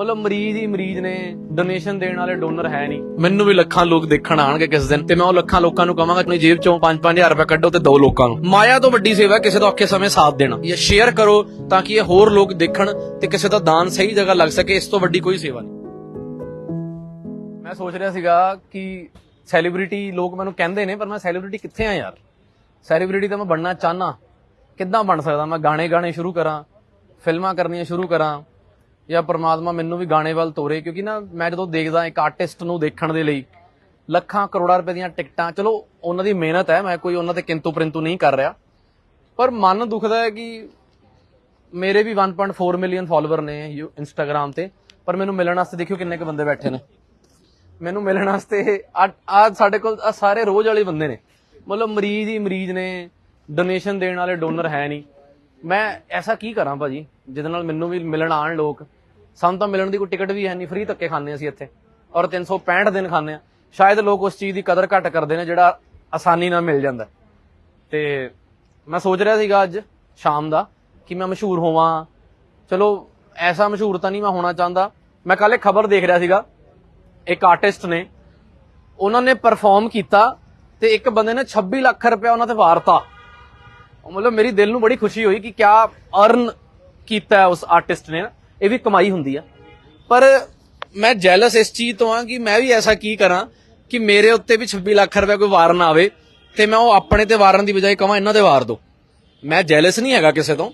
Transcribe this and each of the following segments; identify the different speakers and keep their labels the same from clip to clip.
Speaker 1: ਮਤਲਬ ਮਰੀਜ਼ ਹੀ ਮਰੀਜ਼ ਨੇ ਡੋਨੇਸ਼ਨ ਦੇਣ ਵਾਲੇ ਡੋਨਰ ਹੈ ਨਹੀਂ। ਮੈਨੂੰ ਵੀ ਲੱਖਾਂ ਲੋਕ ਦੇਖਣ ਆਣਗੇ ਕਿਸ ਦਿਨ ਤੇ ਮੈਂ ਉਹ ਲੱਖਾਂ ਲੋਕਾਂ ਨੂੰ ਕਹਾਂਗਾ ਆਪਣੀ ਜੇਬ ਚੋਂ 5-5000 ਰੁਪਏ ਕੱਢੋ ਤੇ ਦੋ ਲੋਕਾਂ ਨੂੰ। ਮਾਇਆ ਤੋਂ ਵੱਡੀ ਸੇਵਾ ਕਿਸੇ ਦਾ ਔਖੇ ਸਮੇਂ ਸਾਥ ਦੇਣਾ। ਇਹ ਸ਼ੇਅਰ ਕਰੋ ਤਾਂ ਕਿ ਇਹ ਹੋਰ ਲੋਕ ਦੇਖਣ ਤੇ ਕਿਸੇ ਦਾ ਦਾਨ ਸਹੀ ਜਗ੍ਹਾ ਲੱਗ ਸਕੇ ਇਸ ਤੋਂ ਵੱਡੀ ਕੋਈ ਸੇਵਾ ਨਹੀਂ। ਮੈਂ ਸੋਚ ਰਿਹਾ ਸੀਗਾ ਕਿ ਸੈਲੀਬ੍ਰਿਟੀ ਲੋਕ ਮੈਨੂੰ ਕਹਿੰਦੇ ਨੇ ਪਰ ਮੈਂ ਸੈਲੀਬ੍ਰਿਟੀ ਕਿੱਥੇ ਆ ਯਾਰ? ਸੈਲੀਬ੍ਰਿਟੀ ਤਾਂ ਮੈਂ ਬਣਨਾ ਚਾਹਨਾ ਕਿੱਦਾਂ ਬਣ ਸਕਦਾ? ਮੈਂ ਗਾਣੇ ਗਾਣੇ ਸ਼ੁਰੂ ਕਰਾਂ ਫਿਲਮਾਂ ਕਰਨੀਆਂ ਸ਼ੁਰੂ ਕਰਾਂ ਜਾਂ ਪ੍ਰਮਾਤਮਾ ਮੈਨੂੰ ਵੀ ਗਾਣੇ ਵੱਲ ਤੋਰੇ, ਕਿਉਂਕਿ ਨਾ ਮੈਂ ਜਦੋਂ ਦੇਖਦਾ ਇੱਕ ਆਰਟਿਸਟ ਨੂੰ ਦੇਖਣ ਦੇ ਲਈ, ਲੱਖਾਂ ਕਰੋੜਾਂ ਰੁਪਏ ਦੀਆਂ ਟਿਕਟਾਂ, ਚਲੋ ਉਹਨਾਂ ਦੀ ਮਿਹਨਤ ਹੈ, ਮੈਂ ਕੋਈ ਉਹਨਾਂ ਤੇ ਕਿੰਤੂ ਪਰੰਤੂ ਨਹੀਂ ਕਰ ਰਿਹਾ, ਪਰ ਮਨ ਦੁਖਦਾ ਹੈ ਕਿ ਮੇਰੇ ਵੀ 1.4 ਮਿਲੀਅਨ ਫਾਲੋਅਰ ਨੇ ਇੰਸਟਾਗ੍ਰam ਤੇ, ਪਰ ਮੈਨੂੰ ਮਿਲਣ ਵਾਸਤੇ ਦੇਖਿਓ ਕਿੰਨੇ ਕ ਬੰਦੇ ਬੈਠੇ ਨੇ। ਮੈਨੂੰ ਮਿਲਣ ਵਾਸਤੇ ਆ ਸਾਡੇ ਕੋਲ ਆਹ ਸਾਰੇ ਰੋਜ਼ ਵਾਲੇ ਬੰਦੇ ਨੇ। ਮਤਲਬ ਮਰੀਜ਼ ਹੀ ਮਰੀਜ਼ ਨੇ ਡੋਨੇਸ਼ਨ ਦੇਣ ਵਾਲੇ ਡੋਨਰ ਹੈ ਨਹੀਂ। ਮੈਂ ਐਸਾ ਕੀ ਕਰਾਂ ਭਾਜੀ, ਜਿਹਦੇ ਨਾਲ ਮੈਨੂੰ ਵੀ ਮਿਲਣ ਆਣ ਲੋਕ ਸਾਨੂੰ ਤਾਂ ਮਿਲਣ ਦੀ ਕੋਈ ਟਿਕਟ ਵੀ ਹੈ ਨਹੀਂ ਫ੍ਰੀ ਧੱਕੇ ਖਾਂਦੇ ਅਸੀਂ ਇੱਥੇ। ਔਰ 365 ਦਿਨ ਖਾਂਦੇ ਆ ਸ਼ਾਇਦ ਲੋਕ ਉਸ ਚੀਜ਼ ਦੀ ਕਦਰ ਘੱਟ ਕਰਦੇ ਨੇ, ਜਿਹੜਾ ਆਸਾਨੀ ਨਾਲ ਮਿਲ ਜਾਂਦਾ ਤੇ ਮੈਂ ਸੋਚ ਰਿਹਾ ਸੀਗਾ ਅੱਜ, ਸ਼ਾਮ ਦਾ, ਕਿ ਮੈਂ ਮਸ਼ਹੂਰ ਹੋਵਾਂ। ਚਲੋ, ਐਸਾ ਮਸ਼ਹੂਰ ਤਾਂ ਨਹੀਂ ਮੈਂ ਹੋਣਾ ਚਾਹੁੰਦਾ। ਮੈਂ ਕੱਲ ਇੱਕ ਖਬਰ ਦੇਖ ਰਿਹਾ ਸੀਗਾ। ਇੱਕ ਆਰਟਿਸਟ ਨੇ, ਉਹਨਾਂ ਨੇ ਪਰਫਾਰਮ ਕੀਤਾ ਤੇ ਇੱਕ ਬੰਦੇ ਨੇ 26 ਲੱਖ ਰੁਪਏ ਉਹਨਾਂ ਤੇ ਵਾਰਤਾ। ਮਤਲਬ ਮੇਰੀ ਦਿਲ ਨੂੰ ਬੜੀ ਖੁਸ਼ੀ ਹੋਈ ਕਿ ਕਿਆ ਅਰਨ ਕੀਤਾ ਉਸ ਆਰਟਿਸਟ ਨੇ। ਇਹ ਵੀ ਕਮਾਈ ਹੁੰਦੀ ਆ। ਪਰ ਮੈਂ ਜੈਲਸ ਇਸ ਚੀਜ਼ ਤੋਂ ਆ ਕਿ ਮੈਂ ਵੀ ਐਸਾ ਕੀ ਕਰਾਂ ਕਿ ਮੇਰੇ ਉੱਤੇ ਵੀ 26 ਲੱਖ ਰੁਪਏ ਕੋਈ ਵਾਰ ਨਾ ਆਵੇ ਤੇ ਮੈਂ ਉਹ ਆਪਣੇ ਤੇ ਵਾਰਨ ਦੀ ਬਜਾਏ ਕਹਾਂ ਇਹਨਾਂ ਤੇ ਵਾਰ ਦੋ। ਮੈਂ ਜੈਲਸ ਨਹੀਂ ਹੈਗਾ ਕਿਸੇ ਤੋਂ।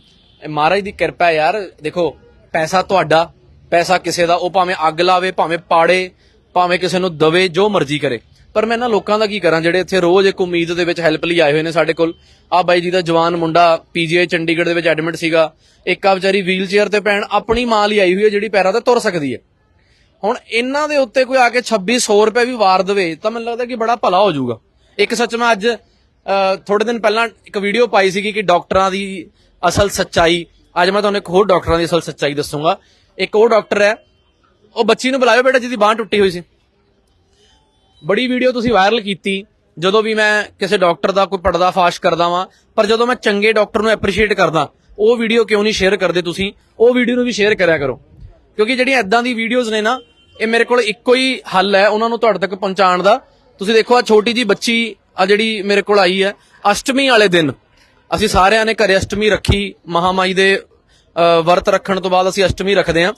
Speaker 1: ਮਹਾਰਾਜ ਦੀ ਕਿਰਪਾ ਯਾਰ, ਦੇਖੋ, ਪੈਸਾ ਤੁਹਾਡਾ, ਪੈਸਾ ਕਿਸੇ ਦਾ, ਉਹ ਭਾਵੇਂ ਅੱਗ ਲਾਵੇ, ਭਾਵੇਂ ਪਾੜੇ, ਭਾਵੇਂ ਕਿਸੇ ਨੂੰ ਦਵੇ, ਜੋ ਮਰਜ਼ੀ ਕਰੇ। ਪਰ ਮੈਂ ਇਹਨਾਂ ਲੋਕਾਂ ਦਾ ਕੀ ਕਰਾਂ, ਜਿਹੜੇ ਇੱਥੇ ਰੋਜ਼ ਇੱਕ ਉਮੀਦ ਦੇ ਵਿੱਚ ਹੈਲਪ ਲਈ ਆਏ ਹੋਏ ਨੇ ਸਾਡੇ ਕੋਲ। ਆ ਬਾਈ ਜੀ ਦਾ ਜਵਾਨ ਮੁੰਡਾ ਪੀਜੀਆਈ ਚੰਡੀਗੜ੍ਹ ਦੇ ਵਿੱਚ ਐਡਮਿਟ ਸੀਗਾ। ਇੱਕ ਆ ਵਿਚਾਰੀ ਵੀਲ ਚੇਅਰ ਤੇ ਪੈਣ ਆਪਣੀ ਮਾਂ ਲਈ ਆਈ ਹੋਈ ਹੈ, ਜਿਹੜੀ ਪੈਰਾਂ ਤੇ ਤੁਰ ਸਕਦੀ ਹੈ। ਹੁਣ ਇਹਨਾਂ ਦੇ ਉੱਤੇ ਕੋਈ ਆ ਕੇ 2600 ਰੁਪਏ ਵੀ ਵਾਰ ਦੇਵੇ, ਤਾਂ ਮੈਨੂੰ ਲੱਗਦਾ ਕਿ ਬੜਾ ਭਲਾ ਹੋ ਜਾਊਗਾ। ਇੱਕ ਸੱਚ ਮੈਂ ਅੱਜ ਥੋੜੇ ਦਿਨ ਪਹਿਲਾਂ ਇੱਕ ਵੀਡੀਓ ਪਾਈ ਸੀਗੀ ਕਿ ਡਾਕਟਰਾਂ ਦੀ ਅਸਲ ਸੱਚਾਈ। ਅੱਜ ਮੈਂ ਤੁਹਾਨੂੰ ਇੱਕ ਹੋਰ ਡਾਕਟਰਾਂ ਦੀ ਅਸਲ ਸੱਚਾਈ ਦੱਸੂਗਾ। ਇੱਕ ਉਹ ਡਾਕਟਰ ਹੈ, ਉਹ ਬੱਚੀ ਨੂੰ ਬੁਲਾਇਓ ਬੇਟਾ, ਜਿਹਦੀ ਬਾਂਹ ਟੁੱਟੀ ਹੋਈ ਸੀ। ਬੜੀ ਵੀਡੀਓ ਤੁਸੀਂ ਵਾਇਰਲ ਕੀਤੀ, ਜਦੋਂ ਵੀ ਮੈਂ ਕਿਸੇ ਡਾਕਟਰ ਦਾ ਕੋਈ ਪਰਦਾ ਫਾਸ਼ ਕਰਦਾ ਵਾਂ, ਪਰ ਜਦੋਂ ਮੈਂ ਚੰਗੇ ਡਾਕਟਰ ਨੂੰ ਐਪਰੀਸ਼ੀਏਟ ਕਰਦਾ, ਉਹ ਵੀਡੀਓ ਕਿਉਂ ਨਹੀਂ ਸ਼ੇਅਰ ਕਰਦੇ ਤੁਸੀਂ? ਉਹ ਵੀਡੀਓ ਨੂੰ ਵੀ ਸ਼ੇਅਰ ਕਰਿਆ ਕਰੋ। ਕਿਉਂਕਿ ਜਿਹੜੀਆਂ ਐਦਾਂ ਦੀ ਵੀਡੀਓਜ਼ ਨੇ ਨਾ, ਇਹ ਮੇਰੇ ਕੋਲ ਇੱਕੋ ਹੀ ਹੱਲ ਹੈ, ਉਹਨਾਂ ਨੂੰ ਤੁਹਾਡੇ ਤੱਕ ਪਹੁੰਚਾਉਣ ਦਾ। ਤੁਸੀਂ ਦੇਖੋ ਆ ਛੋਟੀ ਜੀ ਬੱਚੀ ਆ ਜਿਹੜੀ ਮੇਰੇ ਕੋਲ ਆਈ ਹੈ, ਅਸ਼ਟਮੀ ਵਾਲੇ ਦਿਨ। ਅਸੀਂ ਸਾਰਿਆਂ ਨੇ ਘਰੇ ਅਸ਼ਟਮੀ ਰੱਖੀ, ਮਹਾਮਾਈ ਦੇ ਵਰਤ ਰੱਖਣ ਤੋਂ ਬਾਅਦ ਅਸੀਂ ਅਸ਼ਟਮੀ ਰੱਖਦੇ ਹਾਂ।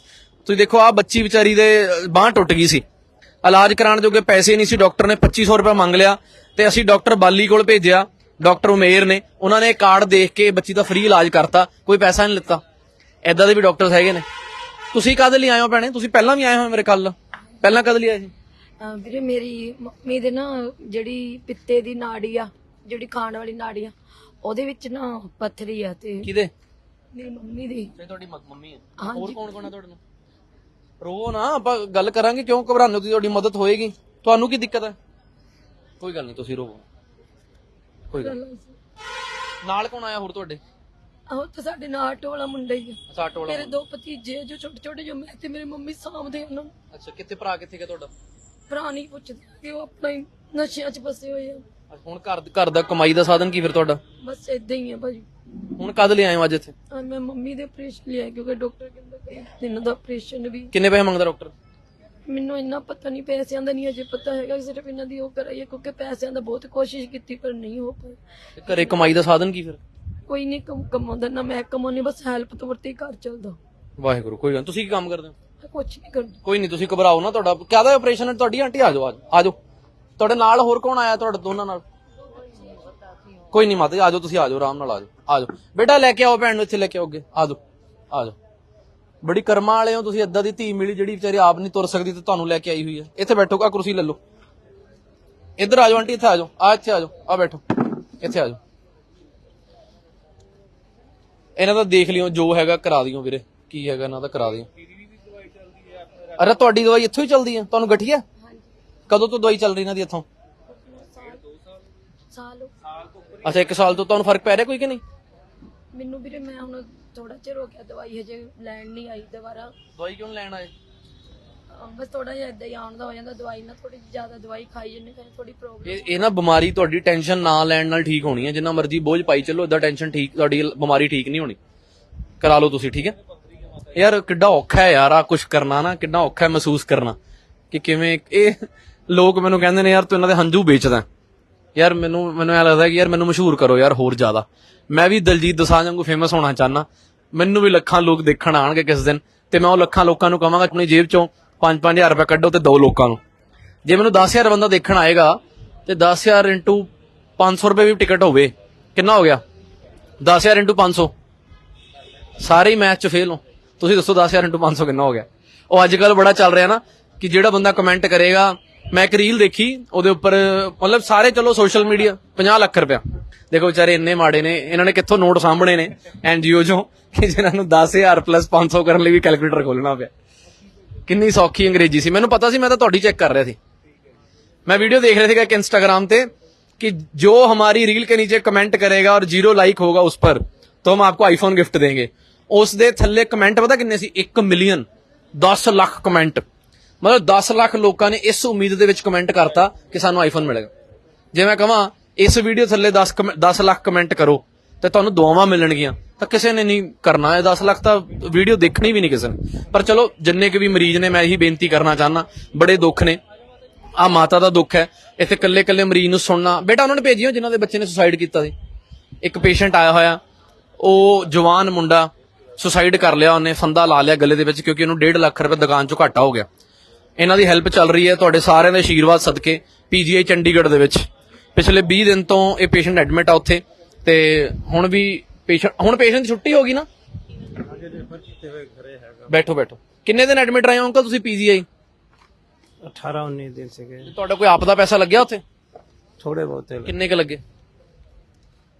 Speaker 1: ਤੁਸੀਂ ਦੇਖੋ ਆ ਬੱਚੀ ਵਿਚਾਰੀ ਦੇ ਬਾਹ ਟੁੱਟ ਗਈ ਸੀ। ਇਲਾਜ ਕਰਾਉਣ ਜੋਗੇ ਪੈਸੇ ਨਹੀਂ ਸੀ ਡਾਕਟਰ ਨੇ 2500 ਰੁਪਏ ਮੰਗ ਲਿਆ ਤੇ ਅਸੀਂ ਡਾਕਟਰ ਬਾਲੀ ਕੋਲ ਭੇਜਿਆ ਡਾਕਟਰ ਉਮੇਰ ਨੇ ਉਹਨਾਂ ਨੇ ਕਾਰਡ ਦੇਖ ਕੇ ਬੱਚੀ ਦਾ ਫ੍ਰੀ ਇਲਾਜ ਕਰਤਾ ਕੋਈ ਪੈਸਾ ਨਹੀਂ ਲਿੱਤਾ। ਐਦਾਂ ਦੇ ਵੀ ਡਾਕਟਰਸ ਹੈਗੇ ਨੇ। ਤੁਸੀਂ ਕਦ ਲਈ ਆਏ ਹੋ ਭੈਣੇ? ਤੁਸੀਂ ਪਹਿਲਾਂ ਵੀ ਆਏ ਹੋ ਮੇਰੇ ਕੱਲ। ਪਹਿਲਾਂ ਕਦ ਲਈ ਆਏ ਸੀ?
Speaker 2: ਅਹ ਵੀਰੇ ਮੇਰੀ ਮੰਮੀ ਦੇ ਨਾ ਜਿਹੜੀ ਪਿੱਤੇ ਦੀ ਨਾੜੀ ਆ ਜਿਹੜੀ ਖਾਣ ਵਾਲੀ ਨਾੜੀ ਆ ਉਹਦੇ ਵਿੱਚ ਨਾ ਪੱਥਰੀ ਆ ਤੇ
Speaker 1: ਕਿਹਦੇ?
Speaker 2: ਮੇਰੀ ਮੰਮੀ ਦੀ।
Speaker 1: ਤੇ ਤੁਹਾਡੀ ਮੰਮੀ ਹੈ
Speaker 2: ਹਾਂਜੀ।
Speaker 1: ਹੋਰ ਕੌਣ ਕੌਣ ਹੈ ਤੁਹਾਡੇ ਨਾਲ? ਰੋ ਨਾ ਆਪਾਂ ਗੱਲ ਕਰਾਂਗੇ ਕਿਉਂ? ਘਬਰਾਉਂਦੇ ਹੋ ਤੁਸੀਂ ਤੁਹਾਡੀ ਮਦਦ ਹੋਏਗੀ। ਤੁਹਾਨੂੰ ਕੀ ਦਿੱਕਤ ਹੈ? ਕੋਈ ਗੱਲ ਨਹੀਂ ਤੁਸੀਂ ਰੋਵੋ ਕੋਈ ਗੱਲ ਨੀ। ਨਾਲ ਕੌਣ ਆਇਆ ਹੋਰ ਤੁਹਾਡੇ?
Speaker 2: ਆਹੋ ਤੇ ਸਾਡੇ ਨਾਲ ਆਟੋ ਵਾਲਾ ਮੁੰਡਾ ਹੀ ਆ।
Speaker 1: ਅੱਛਾ ਆਟੋ ਵਾਲਾ
Speaker 2: ਮੇਰੇ ਦੋ ਭਤੀਜੇ ਜੋ ਛੋਟੇ ਛੋਟੇ ਜੋ ਮੈਂ ਤੇ ਮੇਰੀ ਮੰਮੀ ਸਾਂਭਦੇ ਉਹਨਾਂ ਨੂੰ।
Speaker 1: ਅੱਛਾ ਕਿੱਥੇ ਭਰਾ ਕਿੱਥੇ ਗਿਆ ਤੁਹਾਡਾ?
Speaker 2: ਭਰਾ ਨਹੀਂ ਪੁੱਛਦੇ ਕਿ ਉਹ ਆਪਣਾ ਹੀ ਨਸ਼ਿਆਂ 'ਚ ਫਸੇ ਹੋਏ ਆ।
Speaker 1: ਅੱਛਾ, ਹੁਣ ਘਰ ਘਰ ਦਾ ਕਮਾਈ ਦਾ ਸਾਧਨ ਕੀ ਫਿਰ ਤੁਹਾਡਾ?
Speaker 2: ਬਸ ਇਦਾਂ ਹੀ ਆ ਭਾਜੀ।
Speaker 1: ਹੁਣ ਕਦ ਲਈ ਆਏ ਹੋ ਅੱਜ ਇੱਥੇ?
Speaker 2: ਮੈਂ ਮੰਮੀ ਦੇ ਆਪਰੇਸ਼ਨ ਲਿਆ ਕਿਉਂਕਿ ਡਾਕਟਰ ਕਹਿੰਦਾ ਕਿ ਦਿਨ ਦਾ ਆਪਰੇਸ਼ਨ ਵੀ
Speaker 1: ਕਿੰਨੇ ਪੈਸੇ ਮੰਗਦਾ ਡਾਕਟਰ
Speaker 2: ਮੈਨੂੰ ਇੰਨਾ ਪਤਾ ਨਹੀਂ ਪੈਸਿਆਂ ਦਾ ਨਹੀਂ ਅਜੇ ਪਤਾ ਹੈਗਾ ਸਿਰਫ ਇਹਨਾਂ ਦੀ ਉਹ ਕਰਾਈ ਹੈ ਕਿਉਂਕਿ ਪੈਸਿਆਂ ਦਾ ਬਹੁਤ ਕੋਸ਼ਿਸ਼ ਕੀਤੀ ਪਰ ਨਹੀਂ ਹੋ ਪਾਈ।
Speaker 1: ਤੇ ਘਰੇ ਕਮਾਈ ਦਾ ਸਾਧਨ ਕੀ ਫਿਰ?
Speaker 2: ਕੋਈ ਨਹੀਂ ਕਮ ਕਮਾਉਂਦਾ ਨਾ ਮੈਂ ਕਮਾਉਣੀ ਬਸ ਹੈਲਪ ਤੋਂ ਵਰਤੇ ਘਰ ਚੱਲਦਾ।
Speaker 1: ਵਾਹਿਗੁਰੂ ਕੋਈ ਗੱਲ ਨੀ। ਤੁਸੀਂ ਕੀ ਕੰਮ ਕਰਦੇ ਹੋ?
Speaker 2: ਮੈਂ ਕੁਛ ਨਹੀਂ ਕਰਦੀ।
Speaker 1: ਕੋਈ ਨਹੀਂ ਤੁਸੀਂ ਘਬਰਾਓ ਨਾ ਤੁਹਾਡਾ ਕਿਆਦਾ ਆਪਰੇਸ਼ਨ ਹੈ? ਤੁਹਾਡੀ ਆਂਟੀ ਆ ਜਾਓ ਆ ਜਾਓ ਆ ਜਾਓ। ਤੁਹਾਡੇ ਨਾਲ ਹੋਰ ਕੌਣ ਆਇਆ ਤੁਹਾਡੇ ਦੋਨਾਂ ਨਾਲ? ਕੋਈ ਨਹੀਂ ਮਾਤਾ ਜੀ, ਆ ਜਾਓ ਤੁਸੀਂ, ਆ ਜਾਓ, ਆਰਾਮ ਨਾਲ ਆ ਜਾਓ ਬੇਟਾ ਲੈ ਕੇ ਆਓ ਭੈਣ ਨੂੰ, ਇੱਥੇ ਲੈ ਕੇ ਆਓਗੇ ਆ ਜਾਓ ਬੜੀ ਕਰਮਾਂ ਵਾਲੇ ਹੋ ਤੁਸੀਂ, ਏਦਾਂ ਦੀ ਧੀ ਮਿਲੀ ਜਿਹੜੀ ਵਿਚਾਰੀ ਆਪ ਨਹੀਂ ਤੁਰ ਸਕਦੀ ਤੇ ਤੁਹਾਨੂੰ ਲੈ ਕੇ ਆਈ ਹੋਈ ਹੈ। ਇੱਥੇ ਬੈਠੋ, ਆ ਕੁਰਸੀ ਲੈ ਲਓ। ਇੱਧਰ ਆ ਜਾਓ ਆਂਟੀ, ਇੱਥੇ ਆ ਜਾਓ, ਆ ਇੱਥੇ ਆ ਜਾਓ, ਆ ਬੈਠੋ, ਇੱਥੇ ਆ ਜਾਓ। ਇਹਨਾਂ ਦਾ ਦੇਖ ਲਿਓ, ਜੋ ਹੈਗਾ ਕਰਾ ਦਿਓ ਵੀਰੇ, ਕੀ ਹੈਗਾ ਇਹਨਾਂ ਦਾ ਕਰਾ ਦਿਓ। ਅਰੇ ਤੁਹਾਡੀ ਦਵਾਈ ਇੱਥੋਂ ਹੀ ਚੱਲਦੀ ਹੈ, ਤੁਹਾਨੂੰ ਗਠੀਆ? ਕਦੋਂ ਤੋਂ ਦਵਾਈ ਚੱਲ ਰਹੀ ਇਹਨਾਂ ਦੀ ਇੱਥੋਂ?
Speaker 2: ਸਾਲ ਹੋ-
Speaker 1: ਅੱਛਾ ਇੱਕ ਸਾਲ ਤੋਂ ਤੁਹਾਨੂੰ ਫ਼ਰਕ ਪੈ ਰਿਹਾ ਕੋਈ ਕਿ ਨਹੀਂ?
Speaker 2: ਮੈਨੂੰ ਵੀਰੇ ਮੈਂ ਹੁਣ ਥੋੜਾ ਚਿਰ ਹੋ ਗਿਆ ਦਵਾਈ ਹਜੇ ਲੈਣ ਨਹੀਂ ਆਈ ਦੁਬਾਰਾ।
Speaker 1: ਦਵਾਈ ਕਿਉਂ ਲੈਣ ਆਏ?
Speaker 2: ਅਮ ਬਸ ਥੋੜਾ ਜਿਹਾ ਇਦਾਂ ਹੀ ਆਉਣ ਦਾ ਹੋ ਜਾਂਦਾ। ਦਵਾਈ ਨਾਲ ਥੋੜੀ ਜ਼ਿਆਦਾ ਦਵਾਈ ਖਾਈ ਜੰਨੇ ਫਿਰ ਥੋੜੀ ਪ੍ਰੋਬਲਮ
Speaker 1: ਇਹ ਇਹ ਨਾ ਬਿਮਾਰੀ ਤੁਹਾਡੀ ਟੈਨਸ਼ਨ ਨਾ ਲੈਣ ਨਾਲ ਠੀਕ ਹੋਣੀ ਹੈ ਜਿੰਨਾ ਮਰਜ਼ੀ ਬੋਝ ਪਾਈ ਚੱਲੋ ਇਦਾਂ ਟੈਨਸ਼ਨ ਠੀਕ ਤੁਹਾਡੀ ਬਿਮਾਰੀ ਠੀਕ ਨਹੀਂ ਹੋਣੀ। ਕਰਾ ਲਓ ਤੁਸੀਂ ਠੀਕ ਹੈ? ਯਾਰ ਕਿੱਡਾ ਔਖਾ ਹੈ ਯਾਰ ਆ ਕੁਝ ਕਰਨਾ ਨਾ ਕਿੱਡਾ ਔਖਾ ਹੈ ਮਹਿਸੂਸ ਕਰਨਾ। ਕਿ ਕਿਵੇਂ ਇਹ ਲੋਕ ਮੈਨੂੰ ਕਹਿੰਦੇ ਨੇ ਯਾਰ ਤੂੰ ਇਹਨਾਂ ਦੇ ਹੰਝੂ ਵੇਚਦਾ ਯਾਰ ਮੈਨੂੰ ਮੈਨੂੰ ਐ ਲੱਗਦਾ ਕਿ ਯਾਰ ਮੈਨੂੰ ਮਸ਼ਹੂਰ ਕਰੋ ਯਾਰ ਹੋਰ ਜ਼ਿਆਦਾ। ਮੈਂ ਵੀ ਦਲਜੀਤ ਦੋਸਾਂਝ ਵਾਂਗੂ ਫੇਮਸ ਹੋਣਾ ਚਾਹਨਾ ਮੈਨੂੰ ਵੀ ਲੱਖਾਂ ਲੋਕ ਦੇਖਣ ਆਣਗੇ ਕਿਸ ਦਿਨ, ਤੇ ਮੈਂ ਉਹ ਲੱਖਾਂ ਲੋਕਾਂ ਨੂੰ ਕਹਾਂਗਾ, ਆਪਣੀ ਜੇਬ ਚੋਂ 5-5000 ਰੁਪਏ ਕੱਢੋ ਤੇ ਦੋ ਲੋਕਾਂ ਨੂੰ। ਜੇ ਮੈਨੂੰ 10000 ਬੰਦਾ ਦੇਖਣ ਆਏਗਾ, ਤੇ 10000 ਇੰਟੂ 500 ਰੁਪਏ ਵੀ ਟਿਕਟ ਹੋਵੇ, ਕਿੰਨਾ ਹੋ ਗਿਆ? 10000 ਇੰਟੂ 500 ਸਾਰੇ ਹੀ ਮੈਚ ਚ ਫੇਲ ਹੋ। ਤੁਸੀਂ ਦੱਸੋ 10000 ਇੰਟੂ 500 ਕਿੰਨਾ ਹੋ ਗਿਆ? ਉਹ ਅੱਜ ਕੱਲ ਬੜਾ ਚੱਲ ਰਿਹਾ ਨਾ, ਕਿ ਜਿਹੜਾ ਬੰਦਾ ਕਮੈਂਟ ਕਰੇਗਾ ਮੈਂ ਇੱਕ ਰੀਲ ਦੇਖੀ ਉਹਦੇ ਉੱਪਰ ਮਤਲਬ ਸਾਰੇ ਚਲੋ ਸੋਸ਼ਲ ਮੀਡੀਆ 50 ਲੱਖ ਰੁਪਇਆ ਦੇਖੋ ਵਿਚਾਰੇ ਇੰਨੇ ਮਾੜੇ ਨੇ ਇਹਨਾਂ ਨੇ ਕਿੱਥੋਂ ਨੋਟ ਸਾਂਭਣੇ ਨੇ ਐਨਜੀਓ ਚੋਂ ਕਿ ਜਿਨ੍ਹਾਂ ਨੂੰ 10000 ਪਲੱਸ 500 ਕਰਨ ਲਈ ਵੀ ਕੈਲਕੂਲੇਟਰ ਖੋਲਣਾ ਪਿਆ ਕਿੰਨੀ ਸੌਖੀ ਅੰਗਰੇਜ਼ੀ ਸੀ ਮੈਨੂੰ ਪਤਾ ਸੀ ਮੈਂ ਤਾਂ ਤੁਹਾਡੀ ਚੈੱਕ ਕਰ ਰਿਹਾ ਸੀ मैं वीडियो देख रहे थे कि इंस्टाग्राम पे कि जो हमारी रील के नीचे कमेंट करेगा और जीरो लाइक होगा उस पर तो हम आपको आईफोन गिफ्ट देंगे ਉਸ ਦੇ ਥੱਲੇ ਕਮੈਂਟ ਪਤਾ ਕਿੰਨੇ ਸੀ 1 ਮਿਲੀਅਨ 10 ਲੱਖ ਕਮੈਂਟ ਮਤਲਬ 10 ਲੱਖ ਲੋਕਾਂ ਨੇ ਇਸ ਉਮੀਦ ਦੇ ਵਿੱਚ ਕਮੈਂਟ ਕਰਤਾ ਕਿ ਸਾਨੂੰ ਆਈਫੋਨ ਮਿਲੇਗਾ। ਜੇ ਮੈਂ ਕਹਾਂ, ਇਸ ਵੀਡੀਓ ਥੱਲੇ 10 10 ਲੱਖ ਕਮੈਂਟ ਕਰੋ, ਤੇ ਤੁਹਾਨੂੰ ਦੁਆਵਾਂ ਮਿਲਣਗੀਆਂ। ਤਾਂ ਕਿਸੇ ਨੇ ਨਹੀਂ ਕਰਨਾ ਇਹ 10 ਲੱਖ ਤਾਂ ਵੀਡੀਓ ਦੇਖਣੀ ਵੀ ਨਹੀਂ ਕਿਸੇ ਨੇ। ਪਰ ਚਲੋ, ਜਿੰਨੇ ਕਿ ਵੀ ਮਰੀਜ਼ ਨੇ, ਮੈਂ ਇਹੀ ਬੇਨਤੀ ਕਰਨਾ ਚਾਹਨਾ ਬੜੇ ਦੁੱਖ ਨੇ। ਆ ਮਾਤਾ ਦਾ ਦੁੱਖ ਹੈ, ਇੱਥੇ ਕੱਲੇ ਕੱਲੇ ਮਰੀਜ਼ ਨੂੰ ਸੁਣਨਾ। ਬੇਟਾ ਉਹਨਾਂ ਨੇ ਭੇਜਿਓ, ਜਿਨ੍ਹਾਂ ਦੇ ਬੱਚੇ ਨੇ ਸੁਸਾਈਡ ਕੀਤਾ ਸੀ। ਇੱਕ ਪੇਸ਼ੈਂਟ ਆਇਆ ਹੋਇਆ, ਉਹ ਜਵਾਨ ਮੁੰਡਾ ਸੁਸਾਈਡ ਕਰ ਲਿਆ, ਉਹਨੇ ਫੰਦਾ ਲਾ ਲਿਆ ਗਲੇ ਦੇ ਵਿੱਚ, ਕਿਉਂਕਿ ਉਹਨੂੰ 1.5 ਲੱਖ ਰੁਪਏ ਦੁਕਾਨ ਚੋਂ ਘਾਟਾ ਹੋ ਗਿਆ। ਇਹਨਾਂ ਦੀ ਹੈਲਪ ਚੱਲ ਰਹੀ ਹੈ ਤੁਹਾਡੇ ਸਾਰਿਆਂ ਦੇ ਆਸ਼ੀਰਵਾਦ ਸਦਕੇ ਪੀਜੀਆਈ ਚੰਡੀਗੜ੍ਹ ਦੇ ਵਿੱਚ। ਪਿਛਲੇ 20 ਦਿਨ ਤੋਂ ਇਹ ਪੇਸ਼ੈਂਟ ਐਡਮਿਟ ਆ ਉੱਥੇ ਤੇ ਹੁਣ ਵੀ ਪੇਸ਼ੈਂਟ ਹੁਣ ਪੇਸ਼ੈਂਟ ਦੀ ਛੁੱਟੀ ਹੋ ਗਈ ਨਾ? ਬੈਠੋ ਬੈਠੋ। ਕਿੰਨੇ ਦਿਨ ਐਡਮਿਟ ਰਹੇ ਹੋ ਅੰਕਲ ਤੁਸੀਂ ਪੀਜੀਆਈ
Speaker 3: 18 19 ਦਿਨ ਸੀਗੇ।
Speaker 1: ਤੁਹਾਡਾ ਕੋਈ ਆਪ ਦਾ ਪੈਸਾ ਲੱਗਿਆ ਉੱਥੇ?
Speaker 3: ਥੋੜੇ ਬਹੁਤੇ
Speaker 1: ਕਿੰਨੇ ਕ ਲੱਗੇ?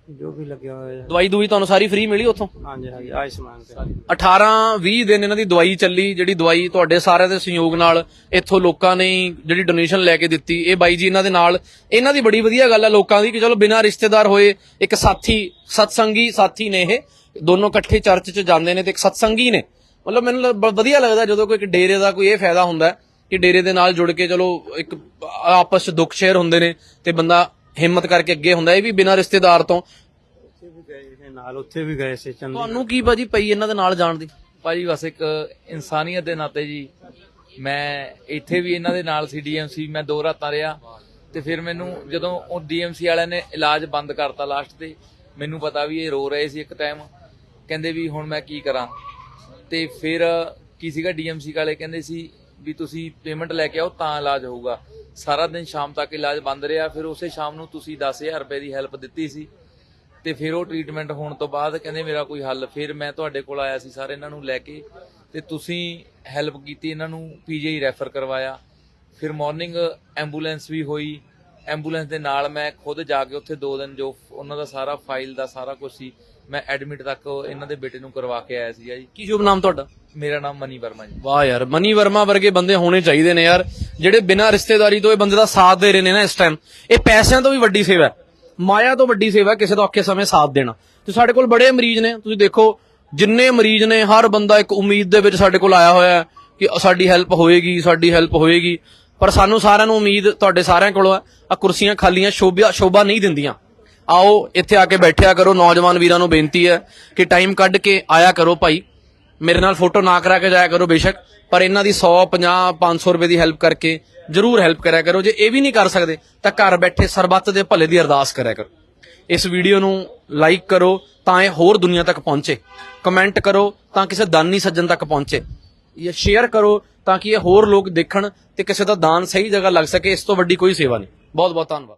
Speaker 3: ਜੋ ਵੀ ਲੱਗਿਆ ਹੋਇਆ ਹੈ।
Speaker 1: ਦਵਾਈ ਦੂਈ ਤੁਹਾਨੂੰ ਸਾਰੀ ਫ੍ਰੀ ਮਿਲੀ ਉੱਥੋਂ?
Speaker 3: ਹਾਂਜੀ ਹਾਂਜੀ ਆਯੁਸ਼ਮਾਨ ਤੇ।
Speaker 1: 18 20 ਦਿਨ ਇਹਨਾਂ ਦੀ ਦਵਾਈ ਚੱਲੀ ਜਿਹੜੀ ਦਵਾਈ ਤੁਹਾਡੇ ਸਾਰਿਆਂ ਦੇ ਸਹਿਯੋਗ ਨਾਲ ਇੱਥੋਂ ਲੋਕਾਂ ਨੇ ਹੀ ਜਿਹੜੀ ਡੋਨੇਸ਼ਨ ਲੈ ਕੇ ਦਿੱਤੀ ਇਹ ਬਾਈ ਜੀ ਇਹਨਾਂ ਦੇ ਨਾਲ। ਇਹਨਾਂ ਦੀ ਬੜੀ ਵਧੀਆ ਗੱਲ ਹੈ ਲੋਕਾਂ ਦੀ ਕਿ ਚਲੋ ਬਿਨਾਂ ਰਿਸ਼ਤੇਦਾਰ ਹੋਏ ਇੱਕ ਸਾਥੀ ਸਤਸੰਗੀ ਸਾਥੀ ਨੇ ਇਹ। ਦੋਨੋਂ ਇਕੱਠੇ ਚਰਚ 'ਚ ਜਾਂਦੇ ਨੇ ਤੇ ਇੱਕ ਸਤਸੰਗੀ ਨੇ। ਮਤਲਬ ਮੈਨੂੰ ਲ- ਬ- ਵਧੀਆ ਲੱਗਦਾ ਜਦੋਂ ਕੋਈ ਇੱਕ ਡੇਰੇ ਦਾ ਕੋਈ ਇਹ ਫਾਇਦਾ ਹੁੰਦਾ ਹੈ ਕਿ ਡੇਰੇ ਦੇ ਨਾਲ ਜੁੜ ਕੇ ਚਲੋ ਇੱਕ ਆਪਸ 'ਚ ਦੁੱਖ ਸ਼ੇਅਰ ਹੁੰਦੇ ਨੇ ਤੇ ਬੰਦਾ ਹਿੰਮਤ ਕਰਕੇ ਅੱਗੇ ਹੁੰਦਾ ਇਹ ਵੀ ਬਿਨਾਂ ਰਿਸ਼ਤੇਦਾਰ ਤੋਂ।
Speaker 3: ਉੱਥੇ ਵੀ ਗਏ ਸੀ ਨਾਲ ਉੱਥੇ ਵੀ ਗਏ ਸੀ ਚੰਦੀ
Speaker 1: ਤੁਹਾਨੂੰ ਕੀ ਭਾਜੀ ਪਈ ਇਹਨਾਂ ਦੇ ਨਾਲ ਜਾਣ ਦੀ?
Speaker 4: ਭਾਜੀ ਬਸ ਇੱਕ ਇਨਸਾਨੀਅਤ ਦੇ ਨਾਤੇ ਜੀ ਮੈਂ ਇੱਥੇ ਵੀ ਇਹਨਾਂ ਦੇ ਨਾਲ ਸੀ ਡੀਐਮਸੀ ਮੈਂ ਦੋ ਰਾਤਾਂ ਰਿਹਾ ਤੇ ਫਿਰ ਮੈਨੂੰ ਜਦੋਂ ਉਹ ਡੀਐਮਸੀ ਵਾਲਿਆਂ ਨੇ ਇਲਾਜ ਬੰਦ ਕਰਤਾ ਲਾਸਟ ਤੇ ਮੈਨੂੰ ਪਤਾ ਵੀ ਇਹ ਰੋ ਰਹੇ ਸੀ ਇੱਕ ਟਾਈਮ ਕਹਿੰਦੇ ਵੀ ਹੁਣ ਮੈਂ ਕੀ ਕਰਾਂ? ਤੇ ਫਿਰ ਕੀ ਸੀਗਾ ਡੀਐਮਸੀ ਵਾਲੇ? ਕਹਿੰਦੇ ਸੀ ਵੀ ਤੁਸੀਂ ਪੇਮੈਂਟ ਲੈ ਕੇ ਆਓ ਤਾਂ ਇਲਾਜ ਹੋਊਗਾ। ਸਾਰਾ ਦਿਨ ਸ਼ਾਮ ਤੱਕ ਇਲਾਜ ਬੰਦ ਰਿਹਾ। ਫਿਰ ਉਸੇ ਸ਼ਾਮ ਨੂੰ ਤੁਸੀਂ 10000 ਰੁਪਏ ਦੀ ਹੈਲਪ ਦਿੱਤੀ ਸੀ। ਤੇ ਫਿਰ ਉਹ ਟ੍ਰੀਟਮੈਂਟ ਹੋਣ ਤੋਂ ਬਾਅਦ ਕਹਿੰਦੇ ਮੇਰਾ ਕੋਈ ਹੱਲ। ਫਿਰ ਮੈਂ ਤੁਹਾਡੇ ਕੋਲ ਆਇਆ ਸੀ ਸਾਰੇ ਇਹਨਾਂ ਨੂੰ ਲੈ ਕੇ। ਤੇ ਤੁਸੀਂ ਹੈਲਪ ਕੀਤੀ ਇਹਨਾਂ ਨੂੰ ਪੀਜੀਆਈ ਰੈਫਰ ਕਰਵਾਇਆ। ਫਿਰ ਮਾਰਨਿੰਗ ਐਂਬੂਲੈਂਸ ਵੀ ਹੋਈ। ਐਂਬੂਲੈਂਸ ਦੇ ਨਾਲ ਮੈਂ ਖੁਦ ਜਾ ਕੇ ਉੱਥੇ ਦੋ ਦਿਨ ਜੋ ਉਹਨਾਂ ਦਾ ਸਾਰਾ ਫਾਈਲ ਦਾ ਸਾਰਾ ਕੁਝ ਸੀ ਮੈਂ ਐਡਮਿਟ ਤੱਕ ਇਹਨਾਂ ਦੇ ਬੇਟੇ ਨੂੰ ਕਰਵਾ ਕੇ ਆਇਆ ਸੀਗਾ ਜੀ।
Speaker 1: ਕੀ ਸ਼ੁਭ ਨਾਮ ਤੁਹਾਡਾ?
Speaker 4: ਮੇਰਾ ਨਾਮ ਮਨੀ ਵਰਮਾ ਜੀ।
Speaker 1: ਵਾਹ ਯਾਰ ਮਨੀ ਵਰਮਾ ਵਰਗੇ ਬੰਦੇ ਹੋਣੇ ਚਾਹੀਦੇ ਨੇ ਯਾਰ। ਜਿਹੜੇ ਬਿਨਾਂ ਰਿਸ਼ਤੇਦਾਰੀ ਤੋਂ ਇਹ ਬੰਦੇ ਦਾ ਸਾਥ ਦੇ ਰਹੇ ਨੇ ਨਾ ਇਸ ਟਾਈਮ ਇਹ ਪੈਸਿਆਂ ਤੋਂ ਵੀ ਵੱਡੀ ਸੇਵਾ ਹੈ। ਮਾਇਆ ਤੋਂ ਵੱਡੀ ਸੇਵਾ ਕਿਸੇ ਦਾ ਔਖੇ ਸਮੇਂ ਸਾਥ ਦੇਣਾ। ਤੇ ਸਾਡੇ ਕੋਲ ਬੜੇ ਮਰੀਜ਼ ਨੇ, ਤੁਸੀਂ ਦੇਖੋ, ਜਿੰਨੇ ਮਰੀਜ਼ ਨੇ, ਹਰ ਬੰਦਾ ਇੱਕ ਉਮੀਦ ਦੇ ਵਿੱਚ ਸਾਡੇ ਕੋਲ ਆਇਆ ਹੋਇਆ ਹੈ ਕਿ ਸਾਡੀ ਹੈਲਪ ਹੋਏਗੀ, ਸਾਡੀ ਹੈਲਪ ਹੋਏਗੀ। ਪਰ ਸਾਨੂੰ ਸਾਰਿਆਂ ਨੂੰ ਉਮੀਦ ਤੁਹਾਡੇ ਸਾਰਿਆਂ ਕੋਲੋਂ ਹੈ ਆ ਕੁਰਸੀਆਂ ਖਾਲੀਆਂ ਸ਼ੋਭਾ ਸ਼ੋਭਾ ਨਹੀਂ ਦਿੰਦੀਆਂ। ਆਓ, ਇੱਥੇ ਆ ਕੇ ਬੈਠਿਆ ਕਰੋ, ਨੌਜਵਾਨ ਵੀਰਾਂ ਨੂੰ ਬੇਨਤੀ ਹੈ ਕਿ ਟਾਈਮ ਕੱਢ ਕੇ ਆਇਆ ਕਰੋ ਭਾਈ। ਮੇਰੇ ਨਾਲ ਫੋਟੋ ਨਾ ਕਰਾ ਕੇ ਜਾਇਆ ਕਰੋ ਬੇਸ਼ੱਕ। ਪਰ ਇਹਨਾਂ ਦੀ 100 50 500 ਰੁਪਏ ਦੀ ਹੈਲਪ ਕਰਕੇ ਜਰੂਰ ਹੈਲਪ ਕਰਿਆ ਕਰੋ। ਜੇ ਇਹ ਵੀ ਨਹੀਂ ਕਰ ਸਕਦੇ, ਤਾਂ ਘਰ ਬੈਠੇ ਸਰਬੱਤ ਦੇ ਭਲੇ ਦੀ ਅਰਦਾਸ ਕਰਿਆ ਕਰੋ। ਇਸ ਵੀਡੀਓ ਨੂੰ ਲਾਈਕ ਕਰੋ, ਤਾਂ ਇਹ ਹੋਰ ਦੁਨੀਆ ਤੱਕ ਪਹੁੰਚੇ। ਕਮੈਂਟ ਕਰੋ, ਤਾਂ ਕਿਸੇ ਦਾਨੀ ਸੱਜਣ ਤੱਕ ਪਹੁੰਚੇ। ਜਾਂ ਸ਼ੇਅਰ ਕਰੋ, ਤਾਂ ਕਿ ਇਹ ਹੋਰ ਲੋਕ ਦੇਖਣ ਤੇ ਕਿਸੇ ਦਾ ਦਾਨ ਸਹੀ ਜਗ੍ਹਾ ਲੱਗ ਸਕੇ, ਇਸ ਤੋਂ ਵੱਡੀ ਕੋਈ ਸੇਵਾ ਨਹੀਂ। ਬਹੁਤ ਬਹੁਤ ਧੰਨਵਾਦ।